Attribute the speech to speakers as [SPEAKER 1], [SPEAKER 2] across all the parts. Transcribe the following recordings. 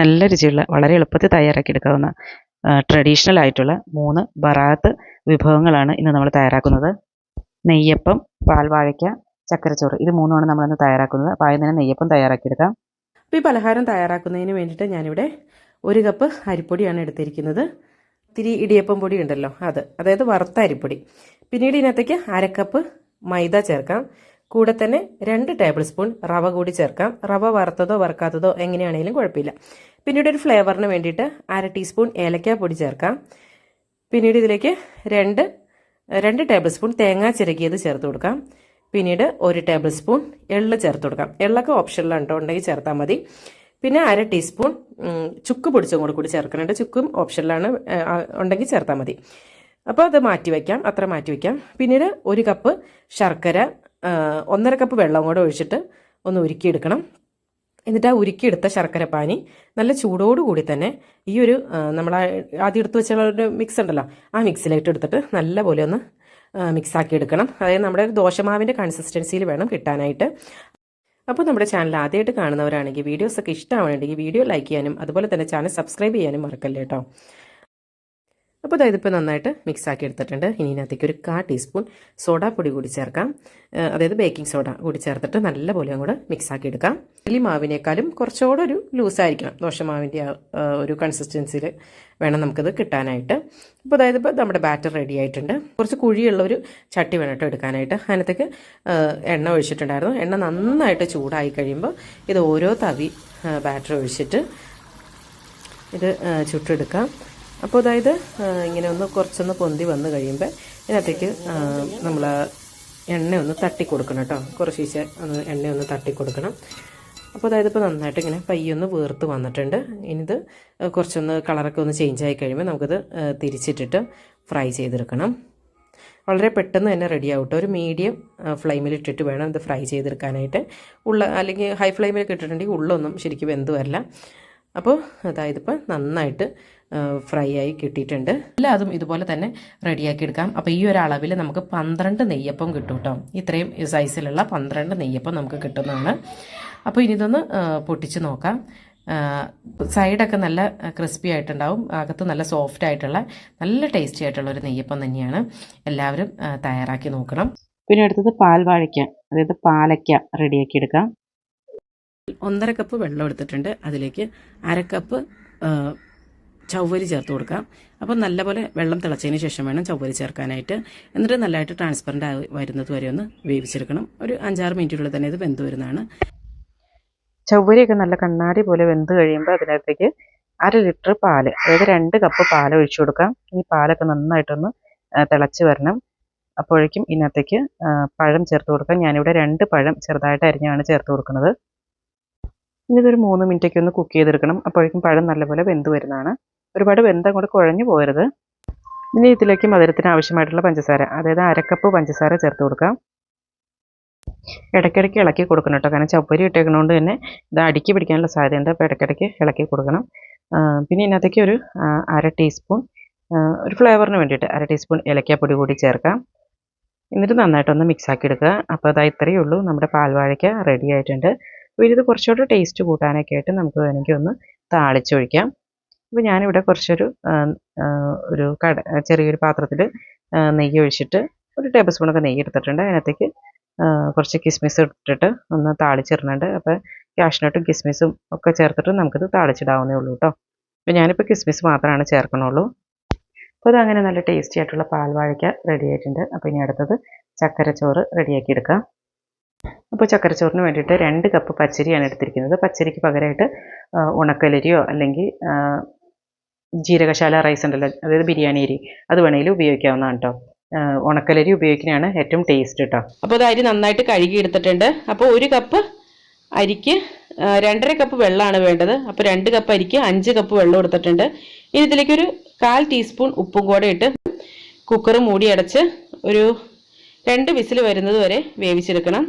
[SPEAKER 1] നല്ല രുചിയുള്ള വളരെ എളുപ്പത്തിൽ തയ്യാറാക്കി എടുക്കാവുന്ന ട്രഡീഷണൽ ആയിട്ടുള്ള മൂന്ന് ബറാത്ത് വിഭവങ്ങളാണ് ഇന്ന് നമ്മൾ തയ്യാറാക്കുന്നത്. നെയ്യപ്പം പാൽവാഴയ്ക്ക ചക്കരച്ചോറ്. ഇത് മൂന്നുമാണ് നമ്മളിന്ന് തയ്യാറാക്കുന്നത്. അപ്പോൾ ആദ്യം തന്നെ നെയ്യപ്പം തയ്യാറാക്കിയെടുക്കാം
[SPEAKER 2] അപ്പോൾ ഈ പലഹാരം തയ്യാറാക്കുന്നതിന് വേണ്ടിയിട്ട് ഞാനിവിടെ ഒരു കപ്പ് അരിപ്പൊടിയാണ് എടുത്തിരിക്കുന്നത്. ഇത്തിരി ഇടിയപ്പം പൊടി ഉണ്ടല്ലോ അത്. അതായത് വറുത്ത അരിപ്പൊടി. പിന്നീട് ഇതിനകത്തേക്ക് അരക്കപ്പ് മൈദ ചേർക്കാം. കൂടെ തന്നെ രണ്ട് ടേബിൾ സ്പൂൺ റവ കൂടി ചേർക്കാം. റവ വറുത്തതോ വറുക്കാത്തതോ എങ്ങനെയാണെങ്കിലും കുഴപ്പമില്ല. പിന്നീട് ഒരു ഫ്ലേവറിന് വേണ്ടിയിട്ട് അര ടീസ്പൂൺ ഏലക്ക പൊടി ചേർക്കാം. പിന്നീട് ഇതിലേക്ക് രണ്ട് രണ്ട് ടേബിൾ സ്പൂൺ തേങ്ങ ചിരകിയത് ചേർത്ത് കൊടുക്കാം. പിന്നീട് ഒരു ടേബിൾ സ്പൂൺ എള്ള് ചേർത്ത് കൊടുക്കാം. എള്ളൊക്കെ ഓപ്ഷനിലാണ് കേട്ടോ ഉണ്ടെങ്കിൽ ചേർത്താൽ മതി. പിന്നെ അര ടീസ്പൂൺ ചുക്ക് പൊടിച്ചും കൂടെ കൂടി ചേർക്കുന്നുണ്ട്. ചുക്കും ഓപ്ഷനിലാണ് ഉണ്ടെങ്കിൽ ചേർത്താൽ മതി. അപ്പോൾ അത് മാറ്റി വയ്ക്കാം അത്ര മാറ്റി വയ്ക്കാം. പിന്നീട് ഒരു കപ്പ് ശർക്കര ഒന്നര കപ്പ് വെള്ളം കൂടെ ഒഴിച്ചിട്ട് ഒന്ന് ഉരുക്കിയെടുക്കണം. എന്നിട്ട് ആ ഉരുക്കിയെടുത്ത ശർക്കര പാനി നല്ല ചൂടോടുകൂടി തന്നെ ഈ ഒരു നമ്മൾ ആദ്യം എടുത്തു വെച്ചുള്ള ഒരു മിക്സ് ഉണ്ടല്ലോ ആ മിക്സിലേക്ക് എടുത്തിട്ട് നല്ലപോലെ ഒന്ന് മിക്സ് ആക്കി എടുക്കണം അതായത് നമ്മുടെ ദോശമാവിന്റെ കൺസിസ്റ്റൻസിയിൽ വേണം കിട്ടാനായിട്ട്. അപ്പോൾ നമ്മുടെ ചാനൽ ആദ്യമായിട്ട് കാണുന്നവരാണെങ്കിൽ വീഡിയോസൊക്കെ ഇഷ്ടമാണെങ്കിൽ വീഡിയോ ലൈക്ക് ചെയ്യാനും അതുപോലെ തന്നെ ചാനൽ സബ്സ്ക്രൈബ് ചെയ്യാനും മറക്കല്ലേ കേട്ടോ അപ്പോൾ അതായത് ഇപ്പോൾ നന്നായിട്ട് മിക്സ് ആക്കി എടുത്തിട്ടുണ്ട്. ഇനി ഇതിനകത്തേക്ക് ഒരു കാ ടീസ്പൂൺ സോഡാപ്പൊടി കൂടി ചേർക്കാം. അതായത് ബേക്കിംഗ് സോഡ കൂടി ചേർത്തിട്ട് നല്ലപോലെ അങ്ങോട്ട് മിക്സ് ആക്കി എടുക്കാം. ഇഡ്ഡലി മാവിനേക്കാളും കുറച്ചുകൂടെ ഒരു ലൂസായിരിക്കണം ദോശമാവിന്റെ ഒരു കൺസിസ്റ്റൻസിയിൽ വേണം നമുക്കത് കിട്ടാനായിട്ട്. അപ്പോൾ അതായത് ഇപ്പോൾ നമ്മുടെ ബാറ്റർ റെഡി ആയിട്ടുണ്ട്. കുറച്ച് കുഴിയുള്ള ഒരു ചട്ടി വേണം എടുക്കാനായിട്ട്. അതിനകത്തേക്ക് എണ്ണ ഒഴിച്ചിട്ടുണ്ടായിരുന്നു. എണ്ണ നന്നായിട്ട് ചൂടായി കഴിയുമ്പോൾ ഇത് ഓരോ തവി ബാറ്റർ ഒഴിച്ചിട്ട് ഇത് ചുട്ടെടുക്കാം. അപ്പോൾ അതായത് ഇങ്ങനെ ഒന്ന് കുറച്ചൊന്ന് പൊന്തി വന്ന് കഴിയുമ്പോൾ ഇതിനകത്തേക്ക് നമ്മൾ എണ്ണ ഒന്ന് തട്ടി കൊടുക്കണം കേട്ടോ കുറച്ച് ഒന്ന് എണ്ണ ഒന്ന് തട്ടി കൊടുക്കണം. അപ്പോൾ അതായത് ഇപ്പോൾ നന്നായിട്ട് ഇങ്ങനെ പയ്യൊന്ന് വീർത്ത് വന്നിട്ടുണ്ട്. ഇനിത് കുറച്ചൊന്ന് കളറൊക്കെ ഒന്ന് ചേഞ്ച് ആയി കഴിയുമ്പോൾ നമുക്കിത് തിരിച്ചിട്ടിട്ട് ഫ്രൈ ചെയ്തെടുക്കണം. വളരെ പെട്ടെന്ന് തന്നെ റെഡി ആവട്ടെ. ഒരു മീഡിയം ഫ്ലെയിമിൽ ഇട്ടിട്ട് വേണം ഇത് ഫ്രൈ ചെയ്തെടുക്കാനായിട്ട്. ഉള്ള അല്ലെങ്കിൽ ഹൈ ഫ്ലെയിമിലൊക്കെ ഇട്ടിട്ടുണ്ടെങ്കിൽ ഉള്ളൊന്നും ശരിക്കും വെന്ത് വരില്ല അപ്പോൾ അതായത് ഇപ്പോൾ നന്നായിട്ട് ഫ്രൈ ആയി കിട്ടിയിട്ടുണ്ട്. എല്ലാതും ഇതുപോലെ തന്നെ റെഡിയാക്കി എടുക്കാം. അപ്പോൾ ഈ ഒരു അളവിൽ നമുക്ക് പന്ത്രണ്ട് നെയ്യപ്പം കിട്ടും കേട്ടോ ഇത്രയും സൈസിലുള്ള പന്ത്രണ്ട് നെയ്യപ്പം നമുക്ക് കിട്ടുന്നതാണ്. അപ്പോൾ ഇനി ഇതൊന്ന് പൊട്ടിച്ച് നോക്കാം. സൈഡൊക്കെ നല്ല ക്രിസ്പി ആയിട്ടുണ്ടാവും. അകത്ത് നല്ല സോഫ്റ്റ് ആയിട്ടുള്ള നല്ല ടേസ്റ്റി ആയിട്ടുള്ള ഒരു നെയ്യപ്പം തന്നെയാണ്. എല്ലാവരും തയ്യാറാക്കി നോക്കണം.
[SPEAKER 1] പിന്നെ അടുത്തത് പാൽവാഴയ്ക്ക അതായത് പാലയ്ക്ക റെഡിയാക്കി എടുക്കാം.
[SPEAKER 2] ഒന്നര കപ്പ് വെള്ളം എടുത്തിട്ടുണ്ട്. അതിലേക്ക് അര കപ്പ് ചവ്വരി ചേർത്ത് കൊടുക്കാം. അപ്പോൾ നല്ലപോലെ വെള്ളം തിളച്ചതിന് ശേഷം വേണം ചവ്വരി ചേർക്കാനായിട്ട്. എന്നിട്ട് നല്ലതായിട്ട് ട്രാൻസ്പെറന്റ് ആയി വരുന്നത് വരെ ഒന്ന് വേവിച്ചെടുക്കണം. ഒരു അഞ്ചാറ് മിനിറ്റിനുള്ളിൽ തന്നെ ഇത് വെന്ത് വരുന്നതാണ്.
[SPEAKER 1] ചവ്വരിയൊക്കെ നല്ല കണ്ണാടി പോലെ വെന്ത് കഴിയുമ്പോൾ അതിനകത്തേക്ക് അര ലിറ്റർ പാൽ അതായത് രണ്ട് കപ്പ് പാൽ ഒഴിച്ചു കൊടുക്കാം. ഈ പാലൊക്കെ നന്നായിട്ടൊന്ന് തിളച്ച് വരണം. അപ്പോഴേക്കും ഇതിനകത്തേക്ക് പഴം ചേർത്ത് കൊടുക്കാം. ഞാനിവിടെ രണ്ട് പഴം ചെറുതായിട്ട് അരിഞ്ഞാണ് ചേർത്ത് കൊടുക്കുന്നത്. ഇനി ഇതൊരു മൂന്ന് മിനിറ്റൊക്കെ ഒന്ന് കുക്ക് ചെയ്തെടുക്കണം. അപ്പോഴേക്കും പഴം നല്ലപോലെ വെന്ത് വരുന്നതാണ്. ഒരുപാട് വെന്ത അങ്ങോട്ട് കുഴഞ്ഞു പോകരുത്. ഇനി ഇതിലേക്ക് മധുരത്തിന് ആവശ്യമായിട്ടുള്ള പഞ്ചസാര അതായത് അരക്കപ്പ് പഞ്ചസാര ചേർത്ത് കൊടുക്കാം ഇടയ്ക്കിടയ്ക്ക് ഇളക്കി കൊടുക്കണം കേട്ടോ കാരണം ചപ്പരി ഇട്ടേക്കണോണ്ട് തന്നെ ഇത് അടുക്കി പിടിക്കാനുള്ള സാധ്യതയുണ്ട്. അപ്പോൾ ഇടയ്ക്കിടയ്ക്ക് ഇളക്കി കൊടുക്കണം. പിന്നെ ഇതിനകത്തേക്ക് ഒരു അര ടീസ്പൂൺ ഒരു ഫ്ലേവറിന് വേണ്ടിയിട്ട് അര ടീസ്പൂൺ ഏലക്കാപ്പൊടി കൂടി ചേർക്കാം. എന്നിട്ട് നന്നായിട്ടൊന്ന് മിക്സ് ആക്കി എടുക്കുക. അപ്പോൾ അതാ ഇത്രയേ ഉള്ളൂ. നമ്മുടെ പാൽവാഴയ്ക്ക റെഡി ആയിട്ടുണ്ട്. അപ്പോൾ ഇത് കുറച്ചുകൂടെ ടേസ്റ്റ് കൂട്ടാനൊക്കെ ആയിട്ട് നമുക്ക് വേണമെങ്കിൽ ഒന്ന് താളിച്ചൊഴിക്കാം. അപ്പോൾ ഞാനിവിടെ കുറച്ചൊരു ഒരു കട ചെറിയൊരു പാത്രത്തിൽ നെയ്യ് ഒഴിച്ചിട്ട് ഒരു ടേബിൾ സ്പൂണൊക്കെ നെയ്യ് എടുത്തിട്ടുണ്ട്. അതിനകത്തേക്ക് കുറച്ച് കിസ്മിസ് ഇട്ടിട്ട് ഒന്ന് താളിച്ചിടുന്നുണ്ട് അപ്പോൾ കാഷ്നട്ടും കിസ്മിസും ഒക്കെ ചേർത്തിട്ട് നമുക്കിത് താളിച്ചിടാവുന്നേ ഉള്ളൂ കേട്ടോ അപ്പോൾ ഞാനിപ്പോൾ കിസ്മിസ് മാത്രമാണ് ചേർക്കണുള്ളൂ. അപ്പോൾ അതങ്ങനെ നല്ല ടേസ്റ്റി ആയിട്ടുള്ള പാൽവാഴയ്ക്ക റെഡി ആയിട്ടുണ്ട്. അപ്പോൾ ഇനി അടുത്തത് ചക്കരച്ചോറ് റെഡിയാക്കി എടുക്കാം. അപ്പോൾ ചക്കരച്ചോറിന് വേണ്ടിയിട്ട് രണ്ട് കപ്പ് പച്ചരിയാണ് എടുത്തിരിക്കുന്നത്. പച്ചരിക്ക് പകരമായിട്ട് ഉണക്കലരിയോ അല്ലെങ്കിൽ ജീരകശാല റൈസ് ഉണ്ടല്ലോ അതായത് ബിരിയാണി അരി അത് വേണമെങ്കിലും ഉപയോഗിക്കാവുന്നതാണ് കേട്ടോ ഉണക്കലരി ഉപയോഗിക്കുന്നതാണ് ഏറ്റവും ടേസ്റ്റ് കേട്ടോ
[SPEAKER 2] അപ്പോൾ അത് അരി നന്നായിട്ട് കഴുകി എടുത്തിട്ടുണ്ട്. അപ്പോൾ ഒരു കപ്പ് അരിക്ക് രണ്ടര കപ്പ് വെള്ളമാണ് വേണ്ടത്. അപ്പോൾ രണ്ട് കപ്പ് അരിക്ക് അഞ്ച് കപ്പ് വെള്ളം എടുത്തിട്ടുണ്ട് ഇനി ഇതിലേക്ക് ഒരു കാൽ ടീസ്പൂൺ ഉപ്പും കൂടെ ഇട്ട് കുക്കർ മൂടി അടച്ച് ഒരു രണ്ട് വിസിൽ വരുന്നത് വരെ വേവിച്ചെടുക്കണം.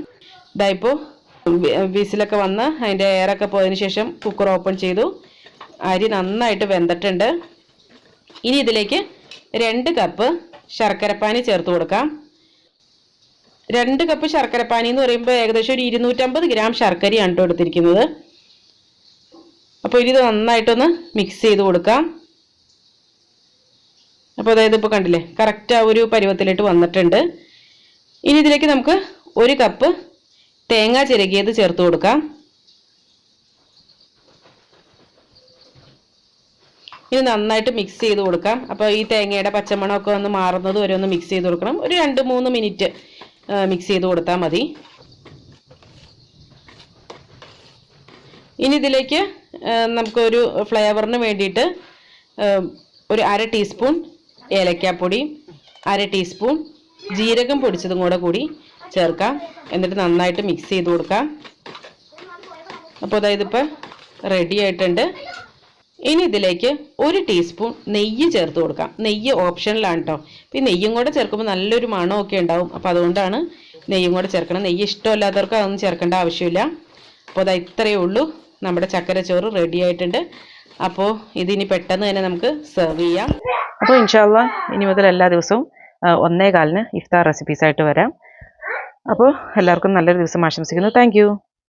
[SPEAKER 2] ഇതായിപ്പോൾ വിസിലൊക്കെ വന്ന് അതിന്റെ എയറൊക്കെ പോയതിന് ശേഷം കുക്കർ ഓപ്പൺ ചെയ്തു. അരി നന്നായിട്ട് വെന്തിട്ടുണ്ട്. ഇനി ഇതിലേക്ക് രണ്ട് കപ്പ് ശർക്കരപ്പാനി ചേർത്ത് കൊടുക്കാം. രണ്ട് കപ്പ് ശർക്കരപ്പാനി എന്ന് പറയുമ്പോൾ ഏകദേശം ഒരു ഇരുന്നൂറ്റമ്പത് ഗ്രാം ശർക്കരയാണ് കേട്ടോ എടുത്തിരിക്കുന്നത്.
[SPEAKER 3] അപ്പോൾ ഇത് നന്നായിട്ടൊന്ന് മിക്സ് ചെയ്ത് കൊടുക്കാം. അപ്പോൾ അതായത് ഇപ്പോൾ കണ്ടില്ലേ കറക്റ്റ് ആ ഒരു പരുവത്തിലിട്ട് വന്നിട്ടുണ്ട്. ഇനി ഇതിലേക്ക് നമുക്ക് ഒരു കപ്പ് തേങ്ങ ചിരകിയത് ചേർത്ത് കൊടുക്കാം. ഇനി നന്നായിട്ട് മിക്സ് ചെയ്ത് കൊടുക്കാം. അപ്പോൾ ഈ തേങ്ങയുടെ പച്ചമണമൊക്കെ ഒന്ന് മാറുന്നത് വരെ ഒന്ന് മിക്സ് ചെയ്ത് കൊടുക്കണം. ഒരു രണ്ട് മൂന്ന് മിനിറ്റ് മിക്സ് ചെയ്ത് കൊടുത്താൽ മതി. ഇനി ഇതിലേക്ക് നമുക്കൊരു ഫ്ലേവറിന് വേണ്ടിയിട്ട് ഒരു അര ടീസ്പൂൺ ഏലക്കാപ്പൊടി അര ടീസ്പൂൺ ജീരകം പൊടിച്ചതും കൂടെ കൂടി ചേർക്കാം. എന്നിട്ട് നന്നായിട്ട് മിക്സ് ചെയ്ത് കൊടുക്കാം. അപ്പോൾ അതായത് ഇപ്പോൾ റെഡി ആയിട്ടുണ്ട്. ഇനി ഇതിലേക്ക് ഒരു ടീസ്പൂൺ നെയ്യ് ചേർത്ത് കൊടുക്കാം. നെയ്യ് ഓപ്ഷനിലാണ് കേട്ടോ ഈ നെയ്യും കൂടെ ചേർക്കുമ്പോൾ നല്ലൊരു മണമൊക്കെ ഉണ്ടാവും. അപ്പോൾ അതുകൊണ്ടാണ് നെയ്യും കൂടെ ചേർക്കണം. നെയ്യ് ഇഷ്ടമല്ലാത്തവർക്ക് അതൊന്നും ചേർക്കേണ്ട ആവശ്യമില്ല. അപ്പോൾ അതാ ഇത്രയേ ഉള്ളൂ. നമ്മുടെ ചക്കര ചോറ് റെഡി ആയിട്ടുണ്ട്. അപ്പോൾ ഇതിനി പെട്ടെന്ന് തന്നെ നമുക്ക് സെർവ് ചെയ്യാം. അപ്പോൾ ഇൻഷാല്ല ഇനി മുതൽ എല്ലാ ദിവസവും ഒന്നേ കാലിന് ഇഫ്താർ റെസിപ്പീസായിട്ട് വരാം. അപ്പോൾ എല്ലാവർക്കും നല്ലൊരു ദിവസം ആശംസിക്കുന്നു. താങ്ക്